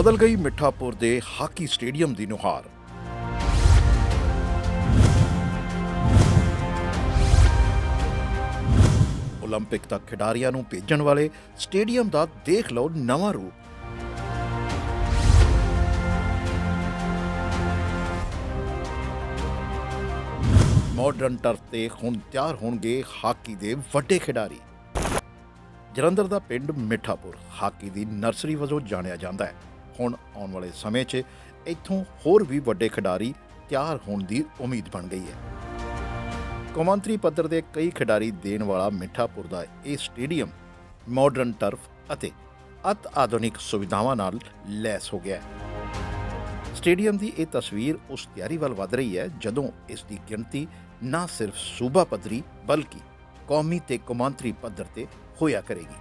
ਬਦਲ ਗਈ ਮਿੱਠਾਪੁਰ ਦੇ ਹਾਕੀ ਸਟੇਡੀਅਮ ਦੀ ਨੁਹਾਰ 올림픽 ਤੱਕ ਖਿਡਾਰੀਆਂ ਨੂੰ ਭੇਜਣ ਵਾਲੇ ਸਟੇਡੀਅਮ ਦਾ ਦੇਖ ਲਓ ਨਵਾਂ ਰੂਪ ਮਾਡਰਨ ਟਰਫ ਤੇ ਹੁਣ ਤਿਆਰ ਹੋਣਗੇ ਹਾਕੀ ਦੇ ਵੱਡੇ ਖਿਡਾਰੀ ਜਲੰਧਰ ਦਾ ਪਿੰਡ ਮਿੱਠਾਪੁਰ ਹਾਕੀ ਦੀ ਨਰਸਰੀ ਵਜੋਂ ਜਾਣਿਆ ਜਾਂਦਾ ਹੈ ਹੁਣ ਆਉਣ ਵਾਲੇ ਸਮੇਂ 'ਚ ਇੱਥੋਂ ਹੋਰ ਵੀ ਵੱਡੇ ਖਿਡਾਰੀ ਤਿਆਰ ਹੋਣ ਦੀ ਉਮੀਦ ਬਣ ਗਈ ਹੈ। ਕੌਮਾਂਤਰੀ ਪੱਧਰ ਦੇ ਕਈ ਖਿਡਾਰੀ ਦੇਣ ਵਾਲਾ ਮਿੱਠਾਪੁਰ ਦਾ ਇਹ ਸਟੇਡੀਅਮ ਮਾਡਰਨ ਟਰਫ ਅਤੇ ਅਤ ਆਧੁਨਿਕ ਸੁਵਿਧਾਵਾਂ ਨਾਲ ਲੈਸ ਹੋ ਗਿਆ ਹੈ। ਸਟੇਡੀਅਮ ਦੀ ਇਹ ਤਸਵੀਰ ਉਸ ਤਿਆਰੀ ਵੱਲ ਵਧ ਰਹੀ ਹੈ, ਜਦੋਂ ਇਸ ਦੀ ਗਿਣਤੀ ਨਾ ਸਿਰਫ ਸੂਬਾ ਪੱਧਰੀ ਬਲਕਿ ਕੌਮੀ ਤੇ ਕੌਮਾਂਤਰੀ ਪੱਧਰ ਤੇ ਹੋਇਆ ਕਰੇਗੀ।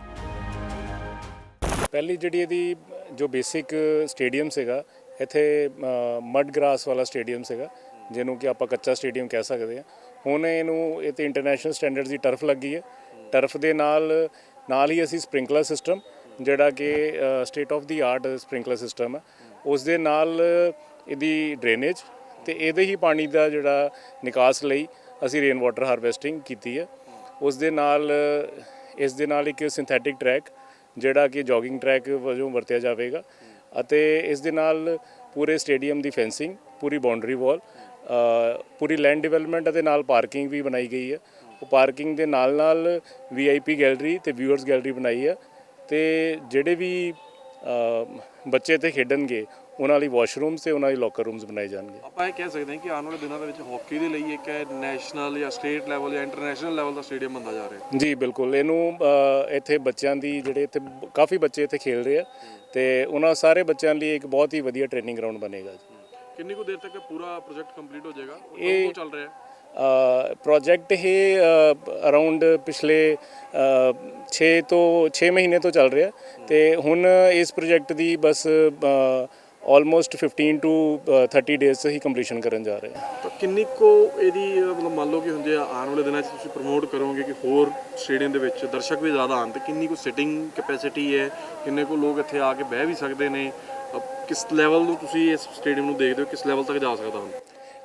ਪਹਿਲੀ ਜਿਹੜੀ ਇਹਦੀ ਜੋ ਬੇਸਿਕ ਸਟੇਡੀਅਮ ਸੀਗਾ, ਇੱਥੇ ਮਡ ਗ੍ਰਾਸ ਵਾਲਾ ਸਟੇਡੀਅਮ ਸੀਗਾ, ਜਿਹਨੂੰ ਕਿ ਆਪਾਂ ਕੱਚਾ ਸਟੇਡੀਅਮ ਕਹਿ ਸਕਦੇ ਹਾਂ। ਹੁਣ ਇਹਨੂੰ, ਇਹ ਤੇ ਇੰਟਰਨੈਸ਼ਨਲ ਸਟੈਂਡਰਡ ਦੀ ਟਰਫ ਲੱਗੀ ਹੈ। ਟਰਫ ਦੇ ਨਾਲ ਨਾਲ ਹੀ ਅਸੀਂ ਸਪ੍ਰਿੰਕਲਰ ਸਿਸਟਮ ਜਿਹੜਾ ਕਿ state of the art sprinkler system ਹੈ। ਉਸ ਦੇ ਨਾਲ ਇਹਦੀ ਡਰੇਨੇਜ ਤੇ ਇਹਦੇ ਹੀ ਪਾਣੀ ਦਾ ਜਿਹੜਾ ਨਿਕਾਸ ਲਈ ਅਸੀਂ ਰੇਨ ਵਾਟਰ ਹਾਰਵੈਸਟਿੰਗ ਕੀਤੀ ਹੈ। ਉਸ ਦੇ ਨਾਲ, ਇਸ ਦੇ ਨਾਲ ਇੱਕ ਸਿੰਥੈਟਿਕ ਟਰੈਕ ਜਿਹੜਾ ਕਿ ਜੋਗਿੰਗ ਟਰੈਕ ਵਜੋਂ ਵਰਤਿਆ ਜਾਵੇਗਾ ਅਤੇ ਇਸ ਦੇ ਨਾਲ ਪੂਰੇ ਸਟੇਡੀਅਮ ਦੀ ਫੈਂਸਿੰਗ ਪੂਰੀ ਬਾਉਂਡਰੀ ਵਾਲ ਪੂਰੀ ਲੈਂਡ ਡਿਵੈਲਪਮੈਂਟ ਅਤੇ ਨਾਲ ਪਾਰਕਿੰਗ ਵੀ ਬਣਾਈ ਗਈ ਹੈ। ਉਹ ਪਾਰਕਿੰਗ ਦੇ ਨਾਲ ਨਾਲ ਵੀਆਈਪੀ ਗੈਲਰੀ ਤੇ ਵਿਊਅਰਸ ਗੈਲਰੀ ਬਣਾਈ ਹੈ ਤੇ ਜਿਹੜੇ ਵੀ ਬੱਚੇ ਤੇ ਖੇਡਣਗੇ ਉਹਨਾਂ ਲਈ ਵਾਸ਼ਰੂਮਸ ਤੇ ਉਹਨਾਂ ਲਈ ਲੋਕਰ ਰੂਮਸ ਬਣਾਏ ਜਾਣਗੇ। ਆਪਾਂ ਇਹ ਕਹਿ ਸਕਦੇ ਹਾਂ ਕਿ ਆਉਣ ਵਾਲੇ ਦਿਨਾਂ ਦੇ ਵਿੱਚ ਹਾਕੀ ਦੇ ਲਈ ਇੱਕ ਨੈਸ਼ਨਲ ਜਾਂ ਸਟੇਟ ਲੈਵਲ ਜਾਂ ਇੰਟਰਨੈਸ਼ਨਲ ਲੈਵਲ ਦਾ ਸਟੇਡੀਅਮ ਬਣਦਾ ਜਾ ਰਿਹਾ। ਜੀ ਬਿਲਕੁਲ। ਇਹਨੂੰ ਇੱਥੇ ਬੱਚਿਆਂ ਦੀ ਜਿਹੜੇ ਇੱਥੇ ਕਾਫੀ ਬੱਚੇ ਇੱਥੇ ਖੇਡ ਰਹੇ ਆ ਤੇ ਉਹਨਾਂ ਸਾਰੇ ਬੱਚਿਆਂ ਲਈ ਇੱਕ ਬਹੁਤ ਹੀ ਵਧੀਆ ਟ੍ਰੇਨਿੰਗ ਗਰਾਊਂਡ ਬਣੇਗਾ ਜੀ। ਕਿੰਨੀ ਕੁ ਦੇਰ ਤੱਕ ਪੂਰਾ ਪ੍ਰੋਜੈਕਟ ਕੰਪਲੀਟ ਹੋ ਜਾਏਗਾ? ਤੋਂ ਚੱਲ ਰਿਹਾ? ਹੈ ਪ੍ਰੋਜੈਕਟ ਇਹ ਅਰਾਊਂਡ ਪਿਛਲੇ 6 ਤੋਂ 6 ਮਹੀਨੇ ਤੋਂ ਚੱਲ ਰਿਹਾ। ਤੇ ਹੁਣ ਇਸ ਪ੍ਰੋਜੈਕਟ ਦੀ ਬਸ ਆਲਮੋਸਟ 15 ਟੂ 30 ਡੇਜ਼ ਹੀ ਕੰਪਲੀਸ਼ਨ ਕਰਨ ਜਾ ਰਹੇ ਹਾਂ। ਤਾਂ ਕਿੰਨੀ ਕੋ ਇਹਦੀ, ਮਤਲਬ ਮੰਨ ਲਓ ਕਿ ਹੁੰਦੇ ਆ ਆਉਣ ਵਾਲੇ ਦਿਨਾਂ 'ਚ ਤੁਸੀਂ ਪ੍ਰਮੋਟ ਕਰੋਗੇ ਕਿ ਹੋਰ ਸਟੇਡੀਅਮ ਦੇ ਵਿੱਚ ਦਰਸ਼ਕ ਵੀ ਜ਼ਿਆਦਾ ਆਣ ਤੇ ਕਿੰਨੀ ਕੋ ਸਿਟਿੰਗ ਕੈਪੈਸਿਟੀ ਹੈ? ਕਿੰਨੇ ਕੋ ਲੋਕ ਇੱਥੇ ਆ ਕੇ ਬਹਿ ਵੀ ਸਕਦੇ ਨੇ? ਕਿਸ ਲੈਵਲ ਨੂੰ ਤੁਸੀਂ ਇਸ ਸਟੇਡੀਅਮ ਨੂੰ ਦੇਖਦੇ ਹੋ? ਕਿਸ ਲੈਵਲ ਤੱਕ ਜਾ ਸਕਦਾ ਹੁਣ?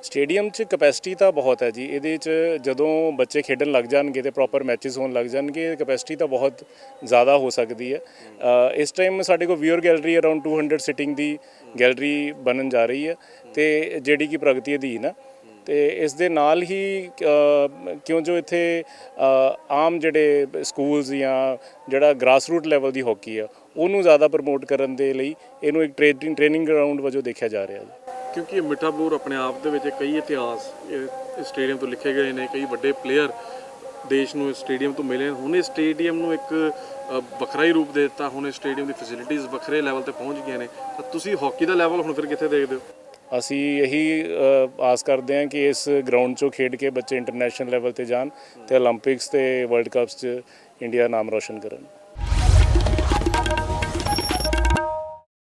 ਸਟੇਡੀਅਮ 'ਚ ਕਪੈਸਿਟੀ ਤਾਂ ਬਹੁਤ ਹੈ ਜੀ। ਇਹਦੇ 'ਚ ਜਦੋਂ ਬੱਚੇ ਖੇਡਣ ਲੱਗ ਜਾਣਗੇ ਤੇ ਪ੍ਰੋਪਰ ਮੈਚਸ ਹੋਣ ਲੱਗ ਜਾਣਗੇ, ਕਪੈਸਿਟੀ ਤਾਂ ਬਹੁਤ ਜ਼ਿਆਦਾ ਹੋ ਸਕਦੀ ਹੈ। ਇਸ ਟਾਈਮ ਸਾਡੇ ਕੋਲ ਵਿਅਰ ਗੈਲਰੀ ਅਰਾਊਂਡ 200 ਸਿਟਿੰਗ ਦੀ ਗੈਲਰੀ ਬਣਨ ਜਾ ਰਹੀ ਹੈ ਤੇ ਜਿਹੜੀ ਕਿ ਪ੍ਰਗਤੀ ਅਧੀਨ ਹੈ ਤੇ ਇਸ ਦੇ ਨਾਲ ਹੀ ਕਿਉਂ ਜੋ ਇੱਥੇ ਆਮ ਜਿਹੜੇ ਸਕੂਲਸ ਜਾਂ ਜਿਹੜਾ ਗ੍ਰਾਸ ਰੂਟ ਲੈਵਲ ਦੀ ਹਾਕੀ ਆ, ਉਹਨੂੰ ਜ਼ਿਆਦਾ ਪ੍ਰਮੋਟ ਕਰਨ ਦੇ ਲਈ ਇਹਨੂੰ ਇੱਕ ਟ੍ਰੇਨਿੰਗ ਟ੍ਰੇਨਿੰਗ ਗਰਾਊਂਡ ਵਜੋਂ ਦੇਖਿਆ ਜਾ ਰਿਹਾ ਜੀ। ਕਿਉਂਕਿ ਇਹ ਮਿੱਠਾ ਬਲੂਰ ਆਪਣੇ ਆਪ ਦੇ ਵਿੱਚ ਕਈ ਇਤਿਹਾਸ ਇਸ ਸਟੇਡੀਅਮ ਤੋਂ ਲਿਖੇ ਗਏ ਨੇ, ਕਈ ਵੱਡੇ ਪਲੇਅਰ ਦੇਸ਼ ਨੂੰ ਇਸ ਸਟੇਡੀਅਮ ਤੋਂ ਮਿਲੇ ਹੁਣ ਇਸ ਸਟੇਡੀਅਮ ਨੂੰ ਇੱਕ ਵੱਖਰਾ ਹੀ ਰੂਪ ਦੇ ਦਿੱਤਾ। ਹੁਣ ਇਸ ਸਟੇਡੀਅਮ ਦੀ ਫੈਸਿਲਿਟੀਆਂ ਵੱਖਰੇ ਲੈਵਲ ਤੇ ਪਹੁੰਚ ਗਈਆਂ ਨੇ। ਤਾਂ ਤੁਸੀਂ ਹਾਕੀ ਦਾ ਲੈਵਲ ਹੁਣ ਫਿਰ ਕਿੱਥੇ ਦੇਖਦੇ ਹੋ? ਅਸੀਂ ਇਹੀ ਆਸ ਕਰਦੇ ਹਾਂ ਕਿ ਇਸ ਗਰਾਊਂਡ 'ਚੋਂ ਖੇਡ ਕੇ ਬੱਚੇ ਇੰਟਰਨੈਸ਼ਨਲ ਲੈਵਲ ਤੇ ਜਾਣ ਤੇ 올림픽ਸ ਤੇ ਵਰਲਡ ਕੱਪਸ 'ਚ ਇੰਡੀਆ ਨਾਮ ਰੋਸ਼ਨ ਕਰਨ।